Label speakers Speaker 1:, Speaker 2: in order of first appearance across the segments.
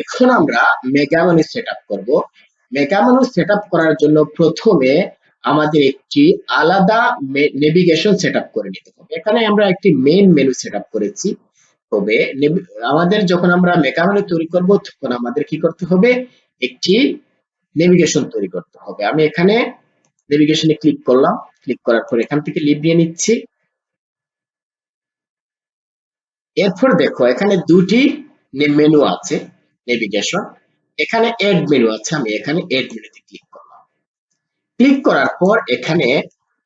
Speaker 1: এখন আমরা mega menu set up করব। মেগা মেনু সেট আপ করার জন্য প্রথমে আমাদের একটি আলাদা নেভিগেশন সেট আপ করে নিতে হবে। এখানে আমরা একটি মেইন মেনু সেট আপ করেছি। তবে আমাদের যখন আমরা মেগা মেনু তৈরি করব, তখন আমাদের কি করতে হবে? একটি নেভিগেশন তৈরি করতে হবে। আমি এখানে নেভিগেশনে ক্লিক করলাম। ক্লিক করার পর এখান থেকে লিভ নিয়ে নিচ্ছি। এরপর দেখো, এখানে দুটি মেনু আছে। নেভিগেশন এখানে এড মেনু আছে, আমি এখানে এড মেনুতে ক্লিক করলাম। ক্লিক করার পর এখানে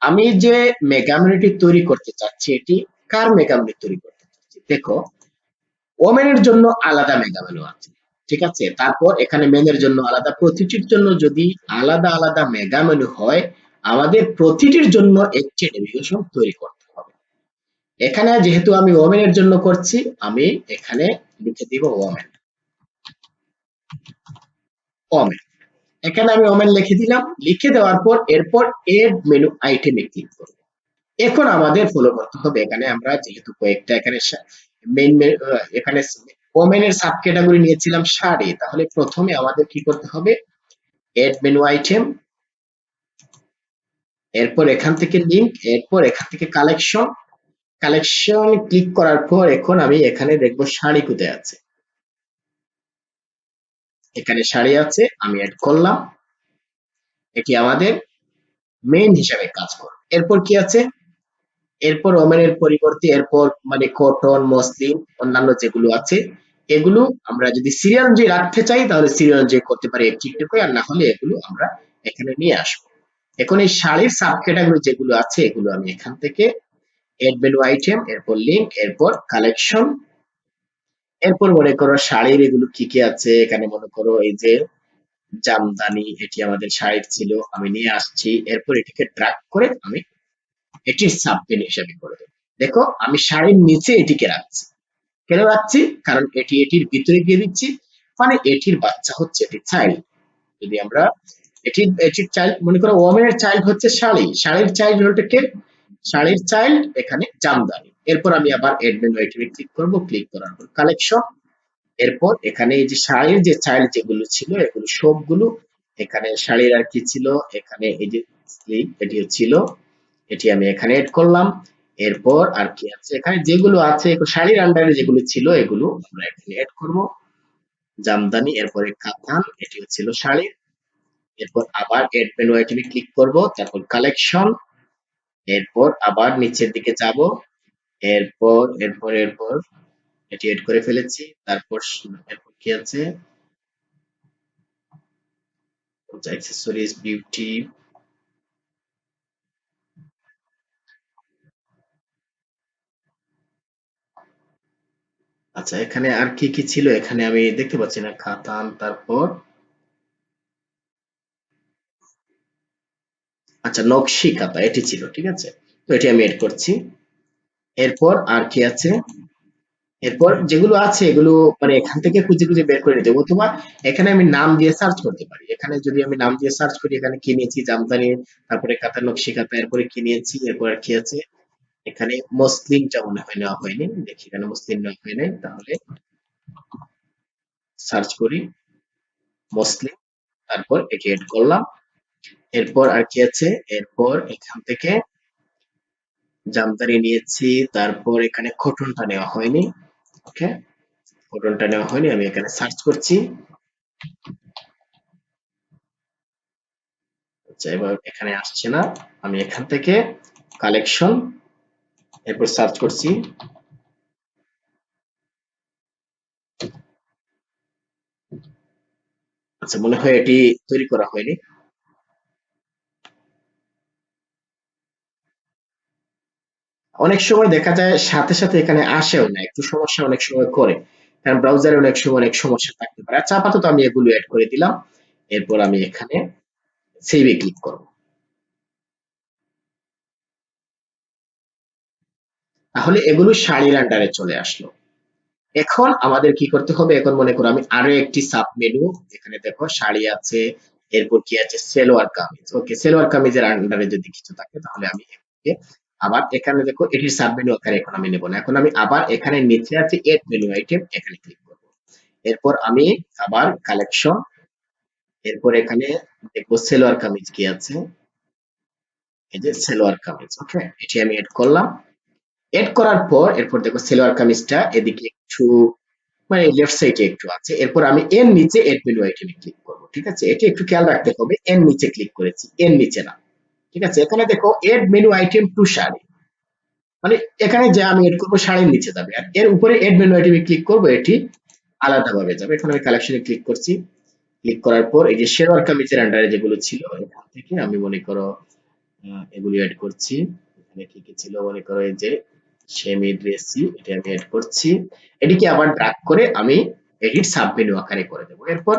Speaker 1: আমি যে মেগা মেনুটি তৈরি করতে চাচ্ছি, এটি কার মেগা মেনু তৈরি করতে চাচ্ছি? দেখো ওমেনের জন্য আলাদা মেগা মেনু আছে, ঠিক আছে? তারপর এখানে মেনের জন্য আলাদা, প্রতিটির জন্য যদি আলাদা আলাদা মেগা মেনু হয়, আমাদের প্রতিটির জন্য একটি নেভিগেশন তৈরি করতে হবে। এখানে যেহেতু আমি ওমেনের জন্য করছি, আমি এখানে লিখে দিব ওমেন ওমেন এখানে আমি ওমেন লিখে দিলাম। লিখে দেওয়ার পর এরপর এড মেনু আইটেমে ক্লিক করব। এখন আমাদের ফলো করতে হবে। এখানে আমরা যেহেতু কয়েকটা এখানে মেইন এখানে ওমেনের সাব ক্যাটাগরি নিয়েছিলাম শাড়ি তাহলে প্রথমে আমাদের কি করতে হবে? এড মেনু আইটেম এরপর এখান থেকে লিংক এরপর এখান থেকে কালেকশন কালেকশন ক্লিক করার পর এখন আমি এখানে দেখব শাড়ি কোথায় আছে। এখানে শাড়ি আছে, আমি অ্যাড করলাম। এটি আমাদের মেইন হিসাবে কাজ করবে। এরপর কি আছে? এরপর ওমেনের পরিবর্তে এরপর মানে কটন মসলিন অন্যান্য যেগুলো আছে, এগুলো আমরা যদি সিরিয়াল অনুযায়ী রাখতে চাই, তাহলে সিরিয়াল অনুযায়ী করতে পারি একটি একটি আর না হলে এগুলো আমরা এখানে নিয়ে আসব। এখন এই শাড়ির সাব ক্যাটাগরি যেগুলো আছে, এগুলো আমি এখান থেকে এড মেনু আইটেম এরপর লিংক এরপর কালেকশন এরপর মনে করো শাড়ির এগুলো কি কি আছে? এখানে মনে করো এই যে জামদানি, এটি আমাদের শাড়ির ছিল, আমি নিয়ে আসছি। এরপর এটিকে ট্র্যাক করে আমি এটির সাবমেনু হিসাবে করে দেবো। দেখো, আমি শাড়ির নিচে এটিকে রাখছি। কেন রাখছি? কারণ এটি এটির ভিতরে গিয়ে দিচ্ছি। মানে এটির বাচ্চা হচ্ছে এটি চাইল্ড যদি আমরা এটির এটির চাইল্ড মনে করো ওমেনের চাইল্ড হচ্ছে শাড়ি। শাড়ির চাইল্ড হলো কে? শাড়ির চাইল্ড এখানে জামদানি। এরপর আমি আবার এডমিন আইটেমে ক্লিক করব ক্লিক করার পর কালেকশন এরপর এখানে এই যে শাড়ির যে চাইল্ড যেগুলো ছিল, এগুলো সবগুলো এখানে শাড়ির আর কি ছিল, এখানে এই যে স্লিপ এটিও ছিল, এটি আমি এখানে এড করলাম। এরপর আর কি আছে? এখানে যেগুলো আছে শাড়ির আন্ডারে যেগুলো ছিল, এগুলো আমরা এখানে এড করব। জামদানি, এরপরে কাতান এটি ছিল শাড়ির। এরপর আবার এড মেনু আইটেমে ক্লিক করব, তারপর কালেকশন এরপর আবার নিচের দিকে যাব। এরপর এরপর এরপর এটি এড করে ফেলেছি। তারপর এরপর কি আছে? অ্যাক্সেসরিজ বিউটি আচ্ছা এখানে আর কি কি ছিল? এখানে আমি দেখতে পাচ্ছি না। খাতান, তারপর আচ্ছা নকশি খাতা, এটি ছিল, ঠিক আছে? তো এটি আমি এড করছি। এরপর আর কি আছে? এরপর যেগুলো আছে, এগুলো মানে এখান থেকে খুঁজে খুঁজে বের করে নিতে অথবা এখানে আমি নাম দিয়ে সার্চ করতে পারি। এখানে যদি আমি নাম দিয়ে সার্চ করি, এখানে কি নিয়েছি, জামদানি, তারপরে কাতা নকশি খাতা এরপরে কি নিয়েছি, এরপর আর কি আছে? এখানে মুসলিমটা মনে হয় নেওয়া হয়নি। দেখি এখানে মুসলিম নেওয়া হয় নাই, তাহলে সার্চ করি। মুসলিম তারপর এটি এড করলাম। এরপর আর কি আছে? এরপর এখান থেকে জামদানি নিয়েছি, তারপর এখানে খটনটা নেওয়া হয়নি ওকে খটনটা নেওয়া হয়নি, আমি এখানে সার্চ করছি। আচ্ছা এবার এখানে আসছে না, আমি এখান থেকে কালেকশন এরপর সার্চ করছি। আচ্ছা মনে হয় এটি তৈরি করা হয়নি। অনেক সময় দেখা যায় সাথে সাথে এখানে আসেও না, একটু সমস্যা অনেক সময় করে। কারণ ব্রাউজারে অনেক সময় অনেক সমস্যা থাকতে পারে। আচ্ছা আপাতত আমি এগুলো অ্যাড করে দিলাম। এরপর আমি এখানে সেভে ক্লিক করব। তাহলে এগুলো শাড়ির আন্ডারে চলে আসলো। এখন আমাদের কি করতে হবে? এখন মনে করো আমি আরও একটি সাব মেনু এখানে দেখো শাড়ি আছে, এরপর কি আছে? সেলোয়ার কামিজ। ওকে সেলোয়ার কামিজের আন্ডারে যদি কিছু থাকে তাহলে আমি আবার এখানে দেখো এটির সাব মেনু আকারে এখন আমি নেব না। এখন আমি আবার এখানে নিচে আছে এড মেনু আইটেম এখানে ক্লিক করব। এরপর আমি আবার কালেকশন এরপর এখানে দেখব সেলোয়ার কামিজ কি আছে। এই যে সেলোয়ার কামিজ ওকে এটি আমি এড করলাম। এড করার পর এরপর দেখো সেলোয়ার কামিজটা এদিকে একটু মানে লেফট সাইডে একটু আছে। এরপর আমি এর নিচে এড মেনু আইটেমে ক্লিক করব, ঠিক আছে? এটি একটু খেয়াল রাখতে হবে, এর নিচে ক্লিক করেছি, এর নিচে না। ঠিক আছে? এখানে দেখো add menu item to sari. মানে এখানে যে আমি এড করব শাড়ির নিচে যাবে। আর এর উপরে এড মেনু আইটেমে ক্লিক করব, এটি আলাদাভাবে যাবে। এখন আমি কালেকশনে ক্লিক করছি। ক্লিক করার পর এই যে শেরওয়ার কামিজের আন্ডারে যেগুলো ছিল, এখান থেকে আমি মনে করো এগুলি অ্যাড করছি। এখানে কি কি ছিল? মনে করো এই যে সেমি ড্রেসি, এটা আমি অ্যাড করছি। এটিকে আবার ড্রাগ করে আমি এডিট সাব মেনু আকারে করে দেবো। এরপর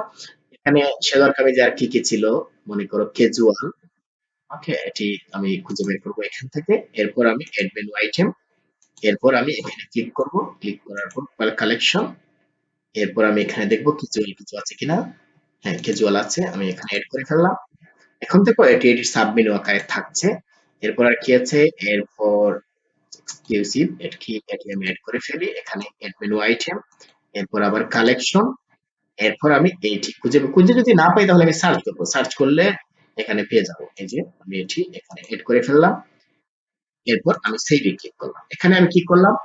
Speaker 1: এখানে শেরওয়ার কামিজে আর কি কি ছিল? মনে করো ক্যাজুয়াল ওকে এটি আমি খুঁজে বের করব এখান থেকে। এরপর আমি এড মেনু আইটেম এরপর আমি এখানে ক্লিক করব। ক্লিক করার পর কালেকশন এরপর আমি এখানে দেখব ক্যাজুয়াল কিছু আছে কিনা। হ্যাঁ ক্যাজুয়াল আছে, আমি এখানে এড করে ফেললাম। এখন দেখো, এটি এটির সাব মেনু আকারে থাকছে। এরপর আর কি আছে? এরপর এক্সক্লুসিভ এটি এটি আমি এড করে ফেলি। এখানে এড মেনু আইটেম এরপর আবার কালেকশন এরপর আমি এইটি খুঁজে খুঁজে যদি না পাই তাহলে আমি সার্চ করব। সার্চ করলে এখানে পেয়ে যাব। এই যে আমি এটি এখানে এড করে ফেললাম। এরপর আমি সেভে ক্লিক করলাম। এখানে আমি কি করলাম?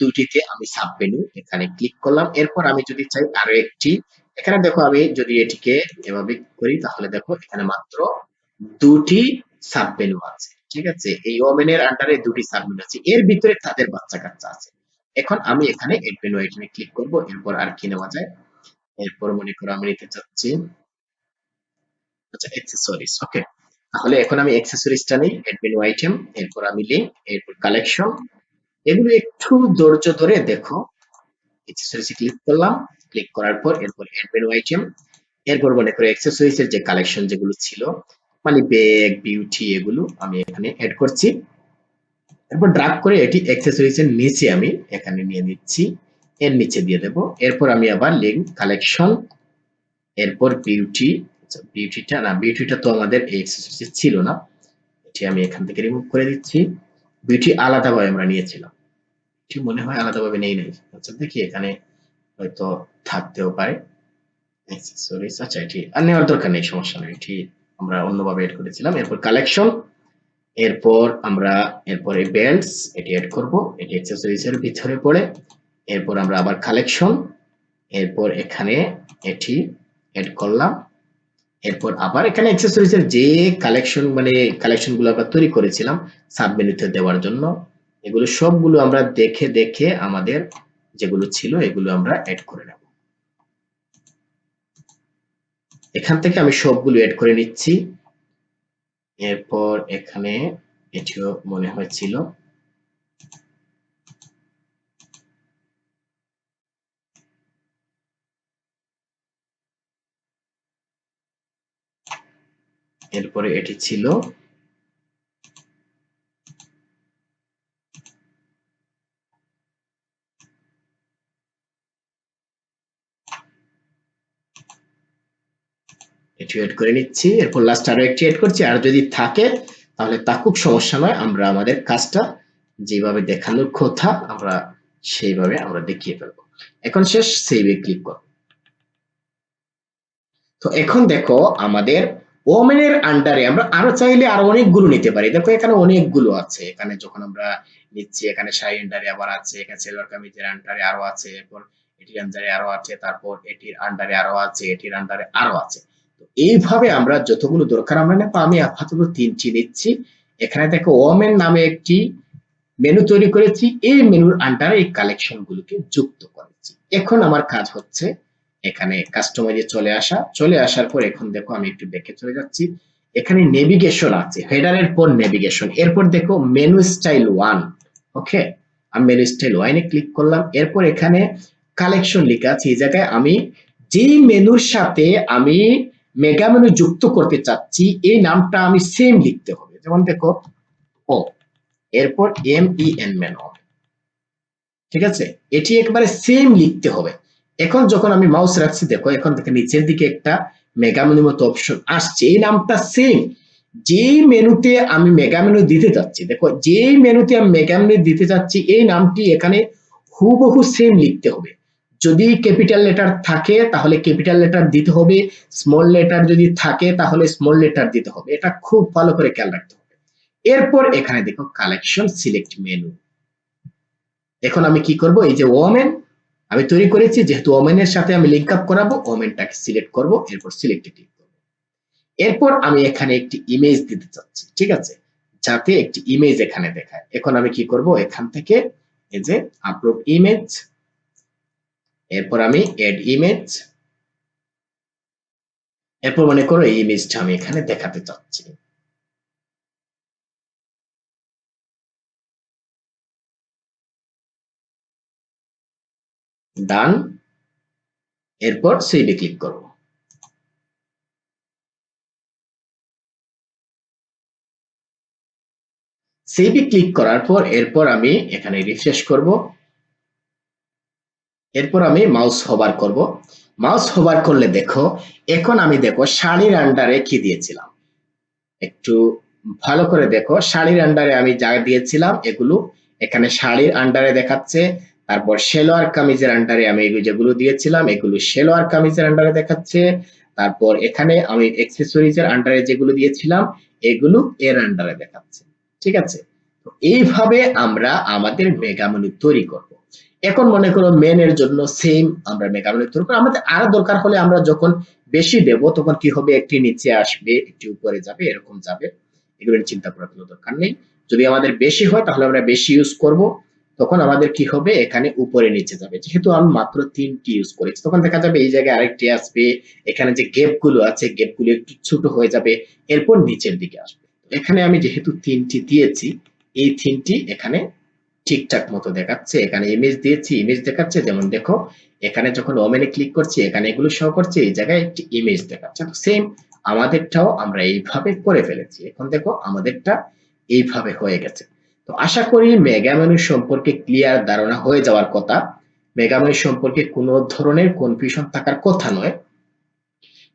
Speaker 1: দুটিতে আমি সাব মেনু এখানে ক্লিক করলাম। এরপর আমি যদি চাই আরও একটি, এখানে দেখো আমি যদি এটিকে এভাবে করি, তাহলে দেখো এখানে মাত্র দুটি সাব মেনু আছে। ঠিক আছে? এই ওমেনের আন্ডারে দুটি সাব মেনু আছে। এর ভিতরে তাদের বাচ্চা কাচ্চা আছে। এখন আমি এখানে এড মেনু আইটেমে ক্লিক করব। এরপর আর কি নেওয়া যায়? এরপর মনে করো আমি নিতে চাচ্ছি আচ্ছা অ্যাক্সেসরিজ ওকে তাহলে এখন আমি অ্যাক্সেসরিজটা নেই এড মেনু আইটেম এরপর আমি লিঙ্ক এরপর কালেকশন এগুলো একটু ধৈর্য ধরে দেখো। অ্যাক্সেসরিজে ক্লিক করলাম ক্লিক করার পর এরপর এড মেনু আইটেম এরপর মনে করে অ্যাক্সেসরিজ এর যে কালেকশন যেগুলো ছিল মানে ব্যাগ বিউটি এগুলো আমি এখানে এড করছি। এরপর ড্রাগ করে এটি অ্যাক্সেসরিজ এর নিচে আমি এখানে নিয়ে নিচ্ছি, এর নিচে দিয়ে দেব। এরপর আমি আবার লিঙ্ক কালেকশন এরপর বিউটি বিউটিটা না বিউটিটা তো আমাদের এই ছিল না। এটি আমি এখান থেকে রিমুভ করে দিচ্ছি। বিউটি আলাদাভাবে আমরা নিয়েছিলাম। এটি মনে হয় আলাদাভাবে নেই নাই। আচ্ছা দেখি এখানে হয়তো থাকতেও পারে। অ্যাক্সেসরিজ আচ্ছা এটি আর নেওয়ার দরকার নেই, সমস্যা নেই। এটি আমরা অন্যভাবে এড করেছিলাম। এরপর কালেকশন এরপর আমরা, এরপরে বেল্টস এটি এড করব। এটি অ্যাক্সেসরিজ ভিতরে পড়ে। এরপর আমরা আবার কালেকশন এরপর এখানে এটি এড করলাম। এরপর আবার এখানে অ্যাক্সেসরিজ এর যে কালেকশন মানে কালেকশনগুলো আমরা তৈরি করেছিলাম সাব মেনুতে দেওয়ার জন্য। এগুলো সবগুলো আমরা দেখে দেখে আমাদের যেগুলো ছিল এগুলো আমরা অ্যাড করে নেব। এখান থেকে আমি সবগুলো অ্যাড করে নিচ্ছি। এরপর এখানে এটিও মনে হয়েছিল। এরপরে এটি ছিল এটি আরও যদি থাকে, তাহলে তাকুক সমস্যা নয়। আমরা আমাদের কাজটা যেভাবে দেখানোর কথা, আমরা সেইভাবে আমরা দেখিয়ে এখন শেষ তো এখন দেখো, আমাদের ওমেনের আন্ডারে আমরা আরও চাইলে আরও অনেকগুলো নিতে পারি। দেখো এখানে অনেকগুলো আছে। এখানে যখন আমরা নিচ্ছি, এখানে শাড়ি আন্ডারে আবার আছে, এখানে সেলর কামিজের আন্ডারে আরও আছে, এরপর এটির আন্ডারে আরও আছে, তারপর এটির আন্ডারে আরও আছে এটির আন্ডারে আরও আছে। তো এইভাবে আমরা যতগুলো দরকার আমরা নেব, আমি আপাতত তিনটি নিচ্ছি। এখানে দেখো ওমেন নামে একটি মেনু তৈরি করেছি। এই মেনুর আন্ডারে এই কালেকশন গুলোকে যুক্ত করেছি। এখন আমার কাজ হচ্ছে এখানে কাস্টমাইজে চলে আসা। চলে আসার পর এখন দেখো আমি একটু দেখে চলে যাচ্ছি। এখানে নেভিগেশন আছে। হেডারের পর নেভিগেশন এরপর দেখো মেনু স্টাইল ওয়ান ওকে আমি মেনু স্টাইল ওয়ানে ক্লিক করলাম। এরপর এখানে কালেকশন লেখা আছে। এই জায়গায় আমি যেই মেনুর সাথে আমি মেগা মেনু যুক্ত করতে চাচ্ছি, এই নামটা আমি সেম লিখতে হবে। যেমন দেখো ও এরপর এম ই এন মেনু ঠিক আছে? এটি একবারে সেম লিখতে হবে। এখন যখন আমি মাউস রাখছি, দেখো এখন থেকে নিচের দিকে একটা মেগা মেনু মতো অপশন আসছে। এই নামটা সেম যেই মেনুতে আমি মেগা মেনু দিতে যাচ্ছি দেখো যেই মেনুতে আমি মেগা মেনু দিতে যাচ্ছি এই নামটি এখানে হুবহু সেম লিখতে হবে। যদি ক্যাপিটাল লেটার থাকে, তাহলে ক্যাপিটাল লেটার দিতে হবে। স্মল লেটার যদি থাকে, তাহলে স্মল লেটার দিতে হবে। এটা খুব ভালো করে খেয়াল রাখতে হবে। এরপর এখানে দেখো কালেকশন সিলেক্ট মেনু এখন আমি কি করব? এই যে ওমেন আমি তৈরি করেছি, যেহেতু ওমেনের সাথে আমি লিঙ্ক আপ করাবো, ওমেনটাকে সিলেক্ট করব, এরপর সিলেক্টে ক্লিক করব। এরপর আমি এখানে একটি ইমেজ দিতে চাচ্ছি, ঠিক আছে? যাতে একটি ইমেজ এখানে দেখায়। এখন আমি কি করব? এখান থেকে এই যে আপলোড ইমেজ এরপর আমি এড ইমেজ এরপর মনে করো এই ইমেজটা আমি এখানে দেখাতে চাচ্ছি। ডান, এরপর সেভে ক্লিক করব। সেভে ক্লিক করার পর এরপর আমি এখানে রিফ্রেশ করব। এরপর আমি মাউস হোভার করব। মাউস হোভার করলে দেখো, এখন আমি দেখো শাড়ির আন্ডারে কি দিয়েছিলাম? একটু ভালো করে দেখো, শাড়ির আন্ডারে আমি যা দিয়েছিলাম, এগুলো এখানে শাড়ির আন্ডারে দেখাচ্ছে। তারপর সেলোয়ার কামিজের আন্ডারে আমি যেগুলো দিয়েছিলাম, এগুলো সেলোয়ার কামিজের আন্ডারে দেখাচ্ছে। তারপর এখানে আমি এক্সেসরিজের আন্ডারে যেগুলো দিয়েছিলাম, এগুলো এর আন্ডারে দেখাচ্ছে। ঠিক আছে? এইভাবে আমরা আমাদের মেগামনি তৈরি করব। এখন মনে করো মেন এর জন্য সেম আমরা মেগামনি তৈরি করব। আমাদের আরও দরকার হলে আমরা যখন বেশি দেব, তখন কি হবে? একটি নিচে আসবে, একটি উপরে যাবে, এরকম যাবে। এগুলো চিন্তা করার কোনো দরকার নেই। যদি আমাদের বেশি হয়, তাহলে আমরা বেশি ইউজ করব। তখন আমাদের কি হবে? এখানে উপরে নিচে যাবে। যেহেতু আমি মাত্র তিনটি ইউজ করেছি, তখন দেখা যাবে এই জায়গায় আরেকটি আসবে, এখানে যে গেপগুলো আছে গেপগুলো একটু ছোট হয়ে যাবে, এরপর নিচের দিকে আসবে। এখানে আমি যেহেতু তিনটি দিয়েছি, এই তিনটি এখানে ঠিকঠাক মতো দেখাচ্ছে। এখানে ইমেজ দিয়েছি ইমেজ দেখাচ্ছে। যেমন দেখো, এখানে যখন ওমেনে ক্লিক করছি, এখানে এগুলো শো করছে, এই জায়গায় একটি ইমেজ দেখাচ্ছে। তো সেম আমাদেরটাও আমরা এইভাবে করে ফেলেছি। এখন দেখো, আমাদেরটা এইভাবে হয়ে গেছে। তো আশা করি মেগামেনু সম্পর্কে ক্লিয়ার ধারণা হয়ে যাওয়ার কথা। মেগামেনু সম্পর্কে কোনো ধরনের কনফিউশন থাকার কথা নয়।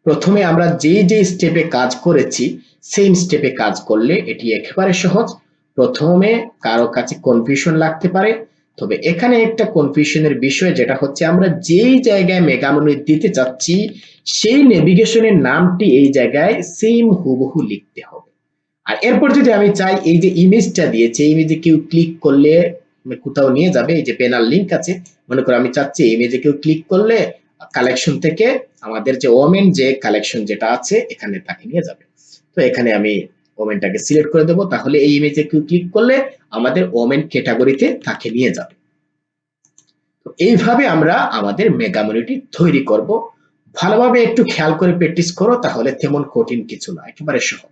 Speaker 1: প্রথমে আমরা যে যে স্টেপে কাজ করেছি সেম স্টেপে কাজ করলে এটি একেবারে সহজ। প্রথমে কারও কাছে কনফিউশন লাগতে পারে, তবে এখানে একটা কনফিউশনের বিষয় যেটা হচ্ছে আমরা যেই জায়গায় মেগামেনু দিতে চাচ্ছি, সেই নেভিগেশনের নামটি এই জায়গায় সেম হুবহু লিখতে হবে। আর এরপর যদি আমি চাই এই যে ইমেজটা দিয়েছে ইমেজে কেউ ক্লিক করলে কোথাও নিয়ে যাবে, এই যে পেনাল লিংক আছে, মনে করো আমি চাচ্ছি ইমেজে কেউ ক্লিক করলে কালেকশন থেকে আমাদের যে ওমেন যে কালেকশন যেটা আছে, এখানে তাকে নিয়ে যাবে। তো এখানে আমি ওমেনটাকে সিলেক্ট করে দেবো, তাহলে এই ইমেজে কেউ ক্লিক করলে আমাদের ওমেন ক্যাটাগরিতে তাকে নিয়ে যাবে। তো এইভাবে আমরা আমাদের মেগামনিটি তৈরি করব। ভালোভাবে একটু খেয়াল করে প্র্যাকটিস করো, তাহলে তেমন কঠিন কিছু না, একেবারে সহজ।